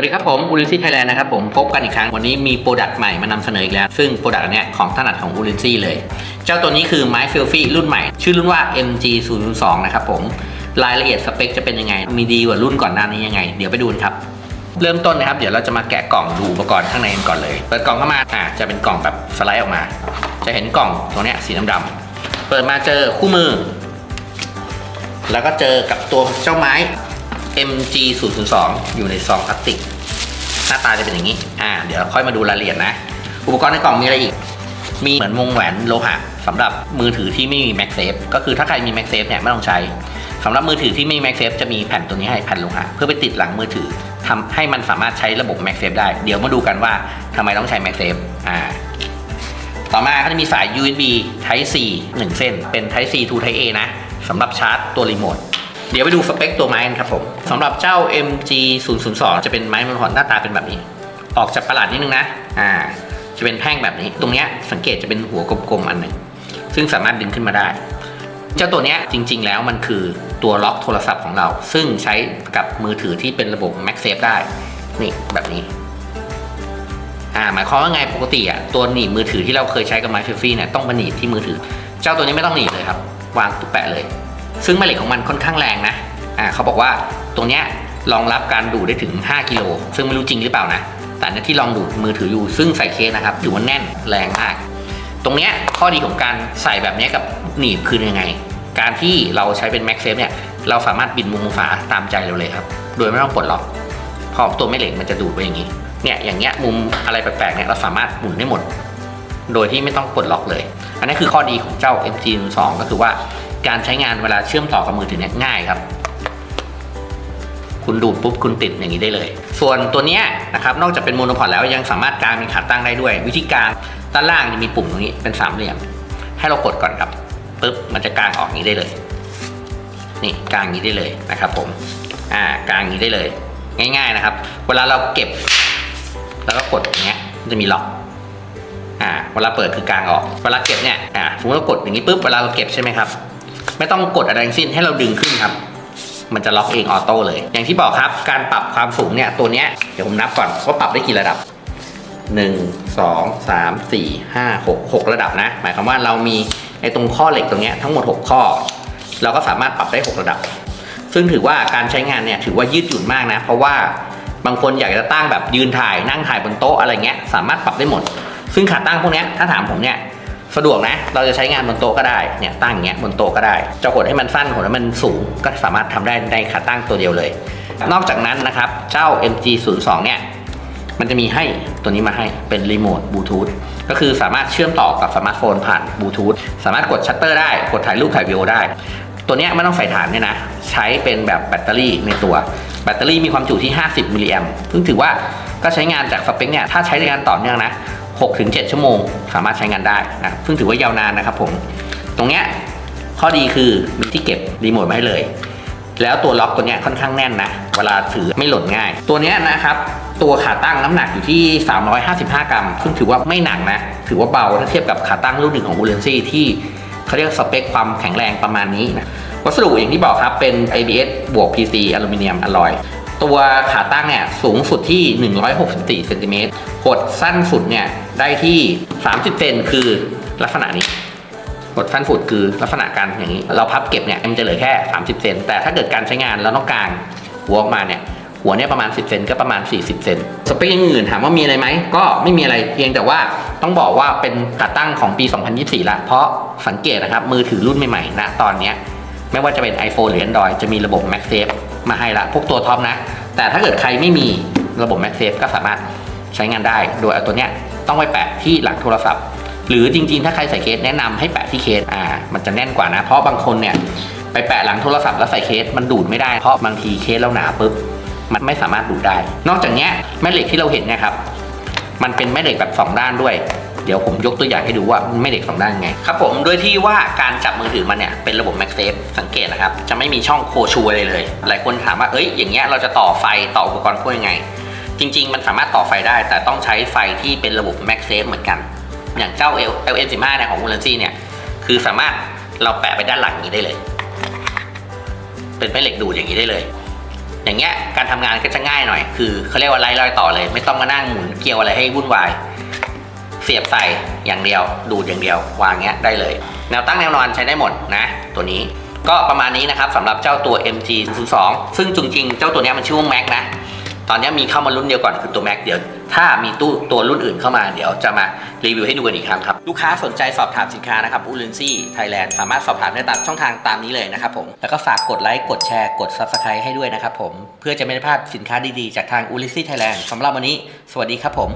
สวัสดีครับผมอูลินซี่ไทยแลนด์นะครับผมพบกันอีกครั้งวันนี้มีโปรดักต์ใหม่มานำเสนออีกแล้ว ซึ่งโปรดักต์เนี้ยของถนัดของอูลินซี่เลย เจ้าตัวนี้คือไม้เฟลฟี่รุ่นใหม่ ชื่อรุ่นว่า MG 0 2นะครับผมรายละเอียดสเปคจะเป็นยังไง มีดีกว่ารุ่นก่อนหน้านี้ยังไง เดี๋ยวไปดูนครับ เริ่มต้นนะครับ เดี๋ยวเราจะมาแกะกล่องดูอุปกรณ์ข้างในกันก่อนเลยเปิดกล่องเข้ามาอ่าจะเป็นกล่องแบบสไลด์ออกมา จะเห็นกล่องตรงเนี้ยสีดำๆเปิดมาเจอคู่มือ แล้วก็เจอกับตัวเจ้าไม้ MG 0 0 2 อยู่ในซองพลาสติก หน้าตาจะเป็นอย่างนี้ อ่า เดี๋ยวค่อยมาดูรายละเอียดนะ อุปกรณ์ในกล่องมีอะไรอีก มีเหมือนวงแหวนโลหะสำหรับมือถือที่ไม่มี MagSafe ก็คือถ้าใครมี MagSafe เนี่ยไม่ต้องใช้สำหรับมือถือที่ไม่มี MagSafe จะมีแผ่นตัวนี้ให้แผ่นโลหะเพื่อไปติดหลังมือถือทำให้มันสามารถใช้ระบบ MagSafe ได้ เดี๋ยวมาดูกันว่าทำไมต้องใช้ MagSafe อ่าต่อมาก็จะมีสาย USB Type C 1 เส้น เป็น Type C to Type A นะสำหรับชาร์จตัวรีโมท เดี๋ยวไปดูสเปคตัวไม้กันครับผมสำหรับเจ้า MG 0 0 2จะเป็นไม้มันหอนหน้าตาเป็นแบบนี้ ออกจากประหลาดนิดนึงนะ อ่า จะเป็นแท่งแบบนี้ ตรงเนี้ยสังเกตจะเป็นหัวกลมๆอันหนึ่งซึ่งสามารถดึงขึ้นมาได้ เจ้าตัวเนี้ยจริง ๆ แล้วมันคือตัวล็อกโทรศัพท์ของเรา ซึ่งใช้กับมือถือที่เป็นระบบ MagSafe ได้ นี่แบบนี้อ่าหมายความว่าไงปกติอะตัวหนีบมือถือที่เราเคยใช้กับไมค์ฟี่เนี่ยต้องมาหนีบที่มือถือ เจ้าตัวนี้ไม่ต้องหนีบเลยครับ วางตุ๊บแปะเลย ซึ่งแม่เหล็กของมันค่อนข้างแรงนะอ่าเขาบอกว่าตรงเนี้ยรองรับการดูดได้ถึง 5 กิโล ซึ่งไม่รู้จริงหรือเปล่านะ แต่อันเนี้ยที่ลองดูดมือถืออยู่ ซึ่งใส่เคสนะครับถือว่าแน่นแรงมาก ตรงเนี้ยข้อดีของการใส่แบบเนี้ยกับหนีบคือยังไง การที่เราใช้เป็น Max Safe เนี่ยเราสามารถบิดมุมฝาตามใจเราเลยครับ โดยไม่ต้องปลดล็อก เพราะตัวแม่เหล็กมันจะดูดไว้อย่างนี้ เนี่ยอย่างเงี้ยมุมอะไรแปลกๆเนี่ยเราสามารถหมุนได้หมด โดยที่ไม่ต้องปลดล็อกเลย อันนี้คือข้อดีของเจ้า MG 1 2ก็คือว่าการใช้งานเวลาเชื่อมต่อกับมือถือเนี่ยง่ายครับ คุณดูดปุ๊บคุณติดอย่างนี้ได้เลย ส่วนตัวนี้นะครับนอกจากเป็นโมโนพอดแล้วยังสามารถกางเป็นขาตั้งได้ด้วย วิธีการด้านล่างจะมีปุ่มตรงนี้เป็นสามเหลี่ยม ให้เรากดก่อนครับปุ๊บมันจะกางออกอย่างนี้ได้เลย นี่กางอย่างนี้ได้เลยนะครับผมอ่ากางอย่างนี้ได้เลย ง่าย ๆนะครับ เวลาเราเก็บ แล้วก็กดอย่างเงี้ยมันจะมีล็อก อ่าเวลาเปิดคือกลางออก เวลาเก็บเนี่ยอ่าสมมติเรากดอย่างนี้ปุ๊บเวลาเราเก็บใช่ไหมครับ ไม่ต้องกดอะไรทั้งสิ้นให้เราดึงขึ้นครับ มันจะล็อกเองออโต้เลย อย่างที่บอกครับการปรับความสูงเนี่ยตัวเนี้ยเดี๋ยวผมนับก่อนว่าปรับได้กี่ระดับ 1 2 3 4 5 6 6 ระดับนะ หมายความว่าเรามีไอ้ตรงข้อเหล็กตรงเนี้ยทั้งหมด 6 ข้อ เราก็สามารถปรับได้ 6 ระดับ ซึ่งถือว่าการใช้งานเนี่ยถือว่ายืดหยุ่นมากนะ เพราะว่าบางคนอยากจะตั้งแบบยืนถ่ายนั่งถ่ายบนโต๊ะอะไรเงี้ยสามารถปรับได้หมด ซึ่งขาตั้งพวกนี้ถ้าถามผมเนี่ยสะดวกนะ เราจะใช้งานบนโต๊ะก็ได้ เนี่ยตั้งอย่างเงี้ยบนโต๊ะก็ได้ จะกดให้มันสั้นกดให้มันสูง ก็สามารถทำได้ในขาตั้งตัวเดียวเลย นอกจากนั้นนะครับ เจ้า MG 0 2 เนี่ย มันจะมีให้ตัวนี้มาให้เป็นรีโมทบลูทูธ ก็คือสามารถเชื่อมต่อกับสมาร์ทโฟนผ่านบลูทูธ สามารถกดชัตเตอร์ได้ กดถ่ายรูปถ่ายวิดีโอได้ ตัวเนี้ยไม่ต้องใส่ฐานเนี่ยนะ ใช้เป็นแบบแบตเตอรี่ในตัว แบตเตอรี่มีความจุที่ 50 มิลลิแอมซึ่งถือว่าก็ใช้งานจากสเปคเนี่ย ถ้าใช้ในการต่อเนื่องนะ 6-7 ชั่วโมง สามารถใช้งานได้นะซึ่งถือว่ายาวนานนะครับผม ตรงเนี้ยข้อดีคือมีที่เก็บรีโมทมาให้เลย แล้วตัวล็อกตัวเนี้ยค่อนข้างแน่นนะ เวลาถือไม่หล่นง่าย ตัวเนี้ยนะครับ ตัวขาตั้งน้ำหนักอยู่ที่ 355 กรัม ซึ่งถือว่าไม่หนักนะ ถือว่าเบาถ้าเทียบกับขาตั้งรุ่นหนึ่งของอูเลนซี่ที่เขาเรียกสเปคความแข็งแรงประมาณนี้นะวัสดุอย่างที่บอกครับเป็น ABS บวก PC อลูมิเนียมอลลอย ตัวขาตั้งเนี่ยสูงสุดที่ 164เซนติเมตรหดสั้นสุดเนี่ยได้ที่ 30เซนคือลักษณะนี้กดสั้นสุดคือลักษณะการอย่างนี้ เราพับเก็บเนี่ยมันจะเหลือแค่ 30เซนแต่ถ้าเกิดการใช้งานแล้วต้องกางหัวออกมาเนี่ยหัวเนี่ยประมาณ 10เซนก็ประมาณ 40 เซนสเปคอย่างอื่นถามว่ามีอะไรไหม ก็ไม่มีอะไรเพียงแต่ว่าต้องบอกว่าเป็นขาตั้งของปี 2024 ละ เพราะสังเกตนะครับมือถือรุ่นใหม่ๆนะตอนนี้ไม่ว่าจะเป็น iPhone หรือ Android จะมีระบบ MagSafe มาให้ละพวกตัวท็อปนะ แต่ถ้าเกิดใครไม่มีระบบ MagSafe ก็สามารถใช้งานได้ โดยเอาตัวเนี้ยต้องไปแปะที่หลังโทรศัพท์ หรือจริงๆ ถ้าใครใส่เคสแนะนำให้แปะที่เคสอ่ามันจะแน่นกว่านะ เพราะบางคนเนี่ยไปแปะหลังโทรศัพท์แล้วใส่เคสมันดูดไม่ได้เพราะบางทีเคสเราหนาปุ๊บมันไม่สามารถดูดได้ นอกจากเนี้ยแม่เหล็กที่เราเห็นเนี่ยครับมันเป็นแม่เหล็กแบบ 2 ด้านด้วย เดี๋ยวผมยกตัวอย่างให้ดูว่าแม่เหล็ก2ด้านไงครับผมด้วยที่ว่าการจับมือถือมันเนี่ยเป็นระบบ MagSafe สังเกตนะครับจะไม่มีช่องโคชูอะไรเลย หลายคนถามว่าเอ้ยอย่างเงี้ยเราจะต่อไฟต่ออุปกรณ์พวกยังไง จริง ๆ มันสามารถต่อไฟได้ แต่ต้องใช้ไฟที่เป็นระบบ MagSafe เหมือนกัน อย่างเจ้า L LM15 เนี่ยของ u l a n c y เนี่ยคือสามารถเราแปะไปด้านหลังนี้ได้เลย เป็นแม่เหล็กดูดอย่างนี้ได้เลยอย่างเงี้ยการทำงานก็จะง่ายหน่อย คือเขาเรียกว่าไล่รอยต่อเลย ไม่ต้องมานั่งหมุนเกลียวอะไรให้วุ่นวาย สียบใส่อย่างเดียว ดูดอย่างเดียว วางเงี้ยได้เลย แนวตั้งแนวนอนใช้ได้หมดนะ ตัวนี้ก็ประมาณนี้นะครับสำหรับเจ้าตัว MG 02ซึ่งจริงๆ เจ้าตัวนี้มันชื่อว่า Mac นะ ตอนนี้มีเข้ามารุ่นเดียวก่อนคือตัว Mac เดี๋ยว ถ้ามีตู้ตัวรุ่นอื่นเข้ามาเดี๋ยวจะมารีวิวให้ดูกันอีกครั้งครับ ลูกค้าสนใจสอบถามสินค้านะครับอูลินซี่ไทยแลนด์สามารถสอบถามได้ตามช่องทางตามนี้เลยนะครับผมแล้วก็ฝากกดไลค์กดแชร์กด Subscribe ให้ด้วยนะครับผมเพื่อจะไม่พลาดสินค้าดีๆจากทางอูลินซี่ไทยแลนด์สำหรับวันนี้ สวัสดีครับผม